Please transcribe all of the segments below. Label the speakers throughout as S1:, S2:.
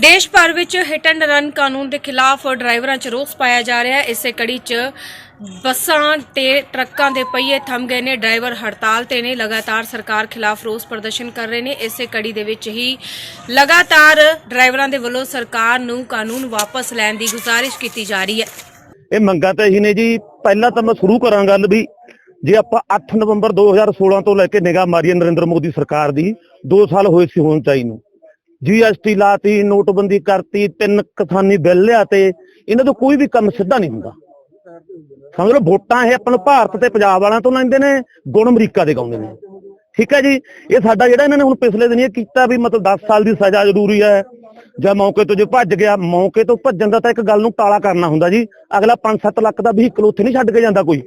S1: ਦੇਸ਼ ਭਰ ਵਿੱਚ ਹਿਟ ਐਂਡ ਰਨ ਕਾਨੂੰਨ ਦੇ ਖਿਲਾਫ ਡਰਾਈਵਰਾਂ 'ਚ ਰੋਸ ਪਾਇਆ ਜਾ ਰਿਹਾ ਹੈ। ਇਸੇ ਕੜੀ 'ਚ ਬੱਸਾਂ ਤੇ ਟਰੱਕਾਂ ਦੇ ਪਹੀਏ ਥੰਮ ਗਏ ਨੇ। ਡਰਾਈਵਰ ਹੜਤਾਲ ਤੇ ਨੇ। ਲਗਾਤਾਰ ਸਰਕਾਰ ਖਿਲਾਫ ਰੋਸ ਪ੍ਰਦਰਸ਼ਨ ਕਰ ਰਹੇ ਨੇ। ਇਸੇ ਕੜੀ ਦੇ ਵਿੱਚ ਹੀ ਲਗਾਤਾਰ ਡਰਾਈਵਰਾਂ ਦੇ ਵੱਲੋਂ ਸਰਕਾਰ ਨੂੰ ਕਾਨੂੰਨ ਵਾਪਸ ਲੈਣ ਦੀ ਗੁਜ਼ਾਰਿਸ਼ ਕੀਤੀ ਜਾ ਰਹੀ ਹੈ।
S2: ਇਹ ਮੰਗਾਂ ਤਾਂ ਇਹੀ ਨੇ ਜੀ। ਪਹਿਲਾਂ ਤਾਂ ਮੈਂ ਸ਼ੁਰੂ ਕਰਾਂ ਗੱਲ ਵੀ, ਜੇ ਆਪਾਂ 8 ਨਵੰਬਰ 2016 ਤੋਂ ਲੈ ਕੇ ਨਿਗਾਹ ਮਾਰੀਏ ਨਰਿੰਦਰ ਮੋਦੀ ਸਰਕਾਰ ਦੀ 2 ਸਾਲ ਹੋਏ ਸੀ ਹੁਣ ਚਾਈ ਨੂੰ। ਜੀਐਸਟੀ ਲਾਤੀ, ਨੋਟਬੰਦੀ ਕਰਤੀ, ਤਿੰਨ ਕਿਸਾਨੀ ਬਿੱਲ ਲਿਆ ਤੇ ਇਹਨਾਂ ਤੋਂ ਕੋਈ ਵੀ ਕੰਮ ਸਿੱਧਾ ਨਹੀਂ ਹੁੰਦਾ। ਸਮਝ ਲਓ, ਵੋਟਾਂ ਇਹ ਆਪਾਂ ਨੂੰ ਭਾਰਤ ਤੇ ਪੰਜਾਬ ਵਾਲਿਆਂ ਤੋਂ ਲੈਂਦੇ ਨੇ, ਗੁਣ ਅਮਰੀਕਾ ਦੇ ਗਾਉਂਦੇ ਨੇ। ਠੀਕ ਹੈ ਜੀ, ਇਹ ਸਾਡਾ ਜਿਹੜਾ ਇਹਨਾਂ ਨੇ ਹੁਣ ਪਿਛਲੇ ਦਿਨ ਇਹ ਕੀਤਾ ਵੀ ਮਤਲਬ 10 ਸਾਲ ਦੀ ਸਜ਼ਾ ਜ਼ਰੂਰੀ ਹੈ, ਜਾਂ ਮੌਕੇ ਤੋਂ ਜੇ ਭੱਜ ਗਿਆ, ਮੌਕੇ ਤੋਂ ਭੱਜਣ ਦਾ ਤਾਂ ਇੱਕ ਗੱਲ ਨੂੰ ਟਾਲਾ ਕਰਨਾ ਹੁੰਦਾ ਜੀ, ਅਗਲਾ 5-7 ਲੱਖ ਦਾ ਵਹੀਕਲ ਉੱਥੇ ਨਹੀਂ ਛੱਡ ਕੇ ਜਾਂਦਾ ਕੋਈ।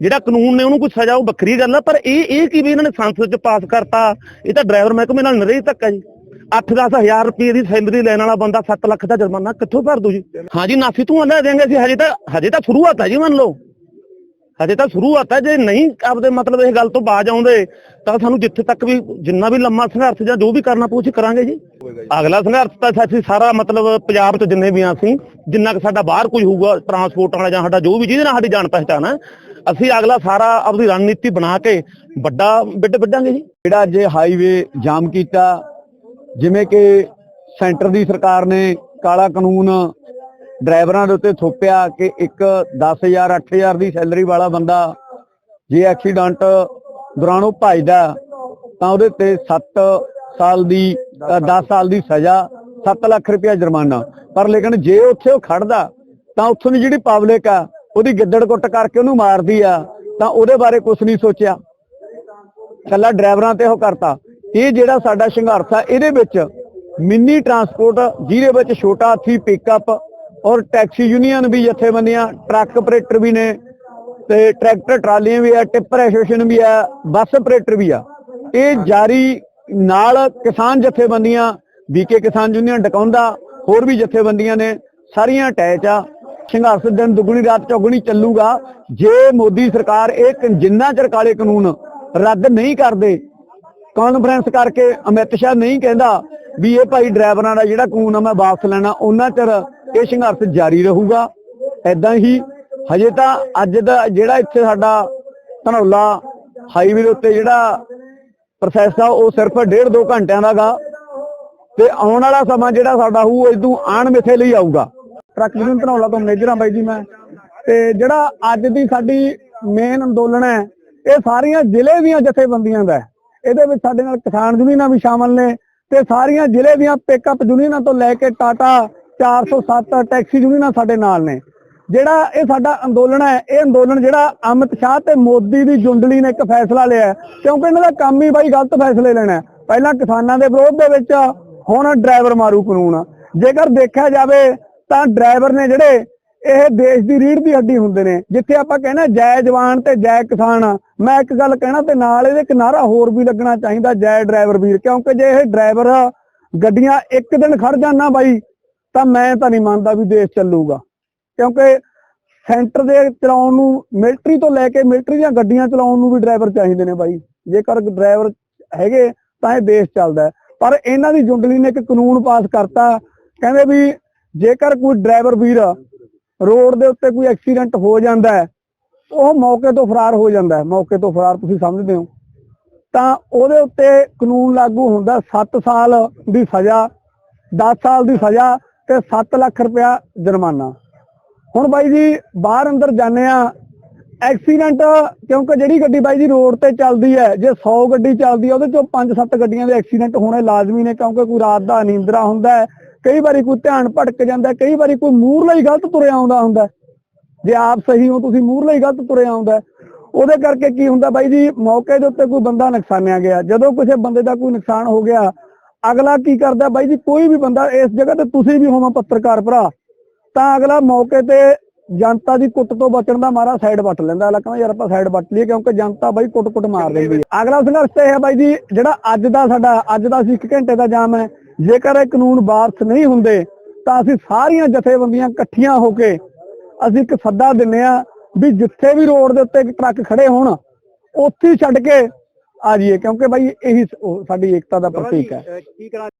S2: ਜਿਹੜਾ ਕਾਨੂੰਨ ਨੇ ਉਹਨੂੰ ਕੋਈ ਸਜ਼ਾ, ਉਹ ਵੱਖਰੀ ਗੱਲ ਆ, ਪਰ ਇਹ ਇਹ ਕੀ ਵੀ ਇਹਨਾਂ ਨੇ ਸੰਸਦ ਚ ਪਾਸ ਕਰਤਾ, ਇਹ ਤਾਂ ਡਰਾਈਵਰ ਮਹਿਕਮੇ ਨਾਲ ਨਰੇ ਧੱਕਾ ਜੀ। 8-10 ਹਜ਼ਾਰ ਰੁਪਏ ਦੀ ਸੈਲਰੀ ਲੈਣ ਵਾਲਾ ਬੰਦਾ 7 ਲੱਖ ਦਾ ਜੁਰਮਾਨਾ ਕਿੱਥੋਂ ਭਰ ਦੂ ਜੀ? ਹਾਂਜੀ ਨਾਸੀ ਤੂੰ ਲੈ ਦੇਂਗੇ ਅਸੀਂ, ਹਜੇ ਤਾਂ ਹਜੇ ਤਾਂ ਸ਼ੁਰੂਆਤ ਹੈ ਜੀ, ਮੰਨ ਲਓ। ਹਜੇ ਤਾਂ ਸ਼ੁਰੂਆਤ ਹੈ ਜੇ ਨਹੀਂ ਆਪਦੇ ਮਤਲਬ ਇਹ ਗੱਲ ਤੋਂ ਬਾਜ ਆਉਂਦੇ, ਤਾਂ ਸਾਨੂੰ ਜਿੱਥੇ ਤੱਕ ਵੀ ਜਿੰਨਾ ਵੀ ਲੰਮਾ ਸੰਘਰਸ਼ ਜਾਂ ਜੋ ਵੀ ਕਰਨਾ ਪਊ ਅਸੀਂ ਕਰਾਂਗੇ ਜੀ। ਅਗਲਾ ਸੰਘਰਸ਼ ਤਾਂ ਅਸੀਂ ਸਾਰਾ ਮਤਲਬ ਪੰਜਾਬ ਚ ਜਿੰਨੇ ਵੀ ਆ ਅਸੀਂ, ਜਿੰਨਾ ਕਿ ਸਾਡਾ ਬਾਹਰ ਕੋਈ ਹੋਊਗਾ ਟਰਾਂਸਪੋਰਟ ਵਾਲਾ ਜਾਂ ਸਾਡਾ ਜੋ ਵੀ, ਜਿਹਦੇ ਨਾਲ ਸਾਡੀ ਜਾਣ ਪਹਿਚਾਣ ਹੈ ਅਸੀਂ ਅਗਲਾ ਸਾਰਾ ਆਪਣੀ ਰਣਨੀਤੀ ਬਣਾ ਕੇ ਵੱਡਾ ਬਿੱਡ ਵੱਢਾਂਗੇ ਜੀ।
S3: ਜਿਹੜਾ ਅੱਜ ਹਾਈਵੇ ਜਾਮ ਕੀਤਾ ਜਿਵੇਂ ਕਿ ਸੈਂਟਰ ਦੀ ਸਰਕਾਰ ਨੇ ਕਾਲਾ ਕਾਨੂੰਨ ਡਰਾਈਵਰਾਂ ਦੇ ਉੱਤੇ ਥੋਪਿਆ ਕਿ ਇੱਕ 10000 8000 ਦੀ ਸੈਲਰੀ ਵਾਲਾ ਬੰਦਾ ਜੇ ਐਕਸੀਡੈਂਟ ਦੌਰਾਨ ਉਹ ਭੱਜਦਾ ਤਾਂ ਉਹਦੇ ਤੇ 7 ਸਾਲ ਦੀ 10 ਸਾਲ ਦੀ ਸਜ਼ਾ 7 ਲੱਖ ਰੁਪਇਆ ਜੁਰਮਾਨਾ। ਪਰ ਲੇਕਿਨ ਜੇ ਉੱਥੇ ਉਹ ਖੜਦਾ, ਤਾਂ ਉੱਥੋਂ ਦੀ ਜਿਹੜੀ ਪਬਲਿਕ ਆ, ਉਹਦੀ ਗਿੱਦੜ ਕੁੱਟ ਕਰਕੇ ਉਹਨੂੰ ਮਾਰਦੀ ਆ, ਤਾਂ ਉਹਦੇ ਬਾਰੇ ਕੁਝ ਨਹੀਂ ਸੋਚਿਆ। ਕੱਲਾ ਡਰਾਈਵਰਾਂ ਤੇ ਉਹ ਕਰਤਾ। ਇਹ ਜਿਹੜਾ ਸਾਡਾ ਸੰਘਰਸ਼ ਆ, ਇਹਦੇ ਵਿੱਚ ਮਿੰਨੀ ਟਰਾਂਸਪੋਰਟ ਜਿਹਦੇ ਵਿੱਚ ਛੋਟਾ ਹਾਥੀ ਪਿਕਅਪ ਔਰ ਟੈਕਸੀ ਯੂਨੀਅਨ ਵੀ ਜਥੇਬੰਦੀਆਂ ਟਰੱਕ ਆਪਰੇਟਰ ਵੀ ਨੇ ਤੇ ਟਰੈਕਟਰ ਟਰਾਲੀਆਂ ਵੀ ਆ ਟਿੱਪਰ ਐਸੋਸੀਏਸ਼ਨ ਵੀ ਆ, ਬੱਸ ਆਪਰੇਟਰ ਵੀ ਆ। ਇਹ ਜਾਰੀ ਨਾਲ ਕਿਸਾਨ ਜਥੇਬੰਦੀਆਂ, ਬੀਕੇ ਕਿਸਾਨ ਯੂਨੀਅਨ ਡਕਾਉਂਦਾ ਹੋਰ ਵੀ ਜਥੇਬੰਦੀਆਂ ਨੇ ਸਾਰੀਆਂ ਅਟੈਚ ਆ। ਸੰਘਰਸ਼ ਦਿਨ ਦੁਗਣੀ ਰਾਤ ਚੌਗਣੀ ਚੱਲੂਗਾ। ਜੇ ਮੋਦੀ ਸਰਕਾਰ ਇਹ ਜਿੰਨਾ ਚਿਰ ਕਾਲੇ ਕਾਨੂੰਨ ਰੱਦ ਨਹੀਂ ਕਰਦੇ ਕਾਨਫਰੰਸ ਕਰਕੇ ਅਮਿਤ ਸ਼ਾਹ ਨਹੀਂ ਕਹਿੰਦਾ ਵੀ ਇਹ ਭਾਈ ਡਰਾਈਵਰਾਂ ਦਾ ਜਿਹੜਾ ਕਾਨੂੰਨ ਆ, ਮੈਂ ਵਾਪਸ ਲੈਣਾ, ਉਹਨਾਂ ਚਿਰ ਇਹ ਸੰਘਰਸ਼ ਜਾਰੀ ਰਹੂਗਾ। ਐਦਾਂ ਹੀ ਹਜੇ ਤਾਂ ਅੱਜ ਦਾ ਜਿਹੜਾ ਇੱਥੇ ਸਾਡਾ ਧਨੌਲਾ ਹਾਈਵੇ ਦੇ ਉੱਤੇ ਜਿਹੜਾ ਪ੍ਰੋਸੈਸ ਆ, ਉਹ ਸਿਰਫ ਡੇਢ ਦੋ ਘੰਟਿਆਂ ਦਾਗਾ ਤੇ ਆਉਣ ਵਾਲਾ ਸਮਾਂ ਜਿਹੜਾ ਸਾਡਾ ਹੋਊ ਇਦੋਂ ਆਣ ਮਿੱਥੇ ਲਈ ਆਊਗਾ। ਟਰੱਕ ਯੂਨੀਅਨ ਧਨੌਲਾ ਤੋਂ ਮੈਨੇਜਰ ਹਾਂ ਬਾਈ ਜੀ ਮੈਂ। ਤੇ ਜਿਹੜਾ ਅੱਜ ਦੀ ਸਾਡੀ ਮੇਨ ਅੰਦੋਲਨ ਹੈ, ਇਹ ਸਾਰੀਆਂ ਜ਼ਿਲ੍ਹੇ ਦੀਆਂ ਜਥੇਬੰਦੀਆਂ ਦਾ ਇਹਦੇ ਵਿੱਚ ਸਾਡੇ ਨਾਲ ਕਿਸਾਨ ਯੂਨੀਅਨਾਂ ਵੀ ਸ਼ਾਮਲ ਨੇ ਤੇ ਸਾਰੀਆਂ ਜ਼ਿਲ੍ਹੇ ਦੀਆਂ ਪਿਕਅਪ ਯੂਨੀਅਨਾਂ ਤੋਂ ਲੈ ਕੇ ਟਾਟਾ 407 ਟੈਕਸੀ ਯੂਨੀਅਨਾਂ ਸਾਡੇ ਨਾਲ ਨੇ। ਜਿਹੜਾ ਇਹ ਸਾਡਾ ਅੰਦੋਲਨ ਹੈ, ਇਹ ਅੰਦੋਲਨ ਜਿਹੜਾ ਅਮਿਤ ਸ਼ਾਹ ਤੇ ਮੋਦੀ ਦੀ ਜੁੰਡਲੀ ਨੇ ਇੱਕ ਫੈਸਲਾ ਲਿਆ ਕਿਉਂਕਿ ਇਹਨਾਂ ਦਾ ਕੰਮ ਹੀ ਬਾਈ ਗਲਤ ਫੈਸਲੇ ਲੈਣਾ ਪਹਿਲਾਂ ਕਿਸਾਨਾਂ ਦੇ ਵਿਰੋਧ ਦੇ ਵਿੱਚ, ਹੁਣ ਡਰਾਈਵਰ ਮਾਰੂ ਕਾਨੂੰਨ। ਜੇਕਰ ਦੇਖਿਆ ਜਾਵੇ ਤਾਂ ਡਰਾਈਵਰ ਨੇ ਜਿਹੜੇ ਇਹ ਦੇਸ਼ ਦੀ ਰੀੜ ਦੀ ਹੱਡੀ ਹੁੰਦੇ ਨੇ। ਜਿੱਥੇ ਆਪਾਂ ਕਹਿੰਦੇ ਜੈ ਜਵਾਨ ਤੇ ਜੈ ਕਿਸਾਨ ਮੈਂ ਇੱਕ ਗੱਲ ਕਹਿਣਾ ਤੇ ਨਾਲ ਇਹਦੇ ਇੱਕ ਨਾਰਾ ਹੋਰ ਵੀ ਲੱਗਣਾ ਚਾਹੀਦਾ ਜੈ ਡਰਾਈਵਰ ਵੀਰ, ਕਿਉਂਕਿ ਜੇ ਇਹ ਡਰਾਈਵਰ ਗੱਡੀਆਂ ਇੱਕ ਦਿਨ ਖੜ ਜਾਣਾ ਬਾਈ, ਤਾਂ ਮੈਂ ਤਾਂ ਨਹੀਂ ਮੰਨਦਾ ਵੀ ਦੇਸ਼ ਚੱਲੂਗਾ। ਕਿਉਂਕਿ ਸੈਂਟਰ ਦੇ ਚਲਾਉਣ ਨੂੰ, ਮਿਲਟਰੀ ਤੋਂ ਲੈ ਕੇ ਮਿਲਟਰੀ ਦੀਆਂ ਗੱਡੀਆਂ ਚਲਾਉਣ ਨੂੰ ਵੀ ਡਰਾਈਵਰ ਚਾਹੀਦੇ ਨੇ ਬਾਈ। ਜੇਕਰ ਡਰਾਈਵਰ ਹੈਗੇ, ਤਾਂ ਇਹ ਦੇਸ਼ ਚੱਲਦਾ ਪਰ ਇਹਨਾਂ ਦੀ ਜੁੰਡਲੀ ਨੇ ਇੱਕ ਕਾਨੂੰਨ ਪਾਸ ਕਰਤਾ, ਕਹਿੰਦੇ ਵੀ ਜੇਕਰ ਕੋਈ ਡਰਾਈਵਰ ਵੀਰ ਰੋਡ ਦੇ ਉੱਤੇ ਕੋਈ ਐਕਸੀਡੈਂਟ ਹੋ ਜਾਂਦਾ ਹੈ, ਉਹ ਮੌਕੇ ਤੋਂ ਫਰਾਰ ਹੋ ਜਾਂਦਾ ਹੈ। ਮੌਕੇ ਤੋਂ ਫਰਾਰ ਤੁਸੀਂ ਸਮਝਦੇ ਹੋ। ਤਾਂ ਉਹਦੇ ਉੱਤੇ ਕਾਨੂੰਨ ਲਾਗੂ ਹੁੰਦਾ 7 ਸਾਲ ਦੀ ਸਜ਼ਾ 10 ਸਾਲ ਦੀ ਸਜ਼ਾ ਤੇ 7 ਲੱਖ ਰੁਪਇਆ ਜੁਰਮਾਨਾ। ਹੁਣ ਬਾਈ ਜੀ, ਬਾਹਰ ਅੰਦਰ ਜਾਂਦੇ ਆ ਐਕਸੀਡੈਂਟ ਕਿਉਂਕਿ ਜਿਹੜੀ ਗੱਡੀ ਬਾਈ ਜੀ ਰੋਡ ਤੇ ਚੱਲਦੀ ਹੈ, ਜੇ 100 ਗੱਡੀ ਚੱਲਦੀ ਹੈ, ਉਹਦੇ ਚੋਂ 5-7 ਗੱਡੀਆਂ ਦੇ ਐਕਸੀਡੈਂਟ ਹੋਣੇ ਲਾਜ਼ਮੀ ਨੇ ਕਿਉਂਕਿ ਕੋਈ ਰਾਤ ਦਾ ਨੀਂਦਰਾ ਹੁੰਦਾ ਹੈ ਕਈ ਵਾਰੀ ਕੋਈ ਧਿਆਨ ਭਟਕ ਜਾਂਦਾ, ਕਈ ਵਾਰੀ ਕੋਈ ਮੂਹਰਲਾ ਹੀ ਗਲਤ ਤੁਰਿਆ ਆਉਂਦਾ ਹੁੰਦਾ। ਜੇ ਆਪ ਸਹੀ ਹੋ, ਤੁਸੀਂ ਮੂਹਰਲਾ ਹੀ ਗਲਤ ਤੁਰਿਆ ਆਉਂਦਾ। ਉਹਦੇ ਕਰਕੇ ਕੀ ਹੁੰਦਾ ਬਾਈ ਜੀ, ਮੌਕੇ ਦੇ ਉੱਤੇ ਕੋਈ ਬੰਦਾ ਨੁਕਸਾਨਿਆ ਗਿਆ, ਜਦੋਂ ਕਿਸੇ ਬੰਦੇ ਦਾ ਕੋਈ ਨੁਕਸਾਨ ਹੋ ਗਿਆ, ਅਗਲਾ ਕੀ ਕਰਦਾ ਬਾਈ ਜੀ, ਕੋਈ ਵੀ ਬੰਦਾ ਇਸ ਜਗ੍ਹਾ ਤੇ ਤੁਸੀਂ ਵੀ ਹੋਵਾਂ ਪੱਤਰਕਾਰ ਭਰਾ, ਤਾਂ ਅਗਲਾ ਮੌਕੇ ਤੇ ਜਨਤਾ ਦੀ ਕੁੱਟ ਤੋਂ ਬਚਣ ਦਾ ਮਾਰਾ ਸਾਈਡ ਵੱਟ ਲੈਂਦਾ। ਅਗਲਾ ਕਹਿੰਦਾ, ਯਾਰ ਆਪਾਂ ਸਾਈਡ ਵੱਟ ਲਈਏ ਕਿਉਂਕਿ ਜਨਤਾ ਬਾਈ ਕੁੱਟ-ਕੁੱਟ ਮਾਰ ਲੈਂਦੀ ਹੈ। ਅਗਲਾ ਸੰਘਰਸ਼ ਤਾਂ ਇਹ ਹੈ ਬਾਈ ਜੀ, ਜਿਹੜਾ ਅੱਜ ਦਾ ਸਾਡਾ, ਅੱਜ ਦਾ ਅਸੀਂ 1 ਘੰਟੇ ਦਾ ਜਾਮ ਹੈ ਜੇਕਰ ਇਹ ਕਾਨੂੰਨ ਵਾਰਸ ਨਹੀਂ ਹੁੰਦੇ ਤਾਂ ਅਸੀਂ ਸਾਰੀਆਂ ਜਥੇਬੰਦੀਆਂ ਇਕੱਠੀਆਂ ਹੋ ਕੇ ਅਸੀਂ ਇੱਕ ਸੱਦਾ ਦਿੰਨੇ ਆ ਵੀ ਜਿੱਥੇ ਵੀ ਰੋਡ ਦੇ ਉੱਤੇ ਇੱਕ ਟਰੱਕ ਖੜੇ ਹੋਣ ਉੱਥੇ ਛੱਡ ਕੇ ਆ ਜਾਈਏ ਕਿਉਂਕਿ ਬਾਈ ਇਹੀ ਸਾਡੀ ਏਕਤਾ ਦਾ ਪ੍ਰਤੀਕ ਹੈ।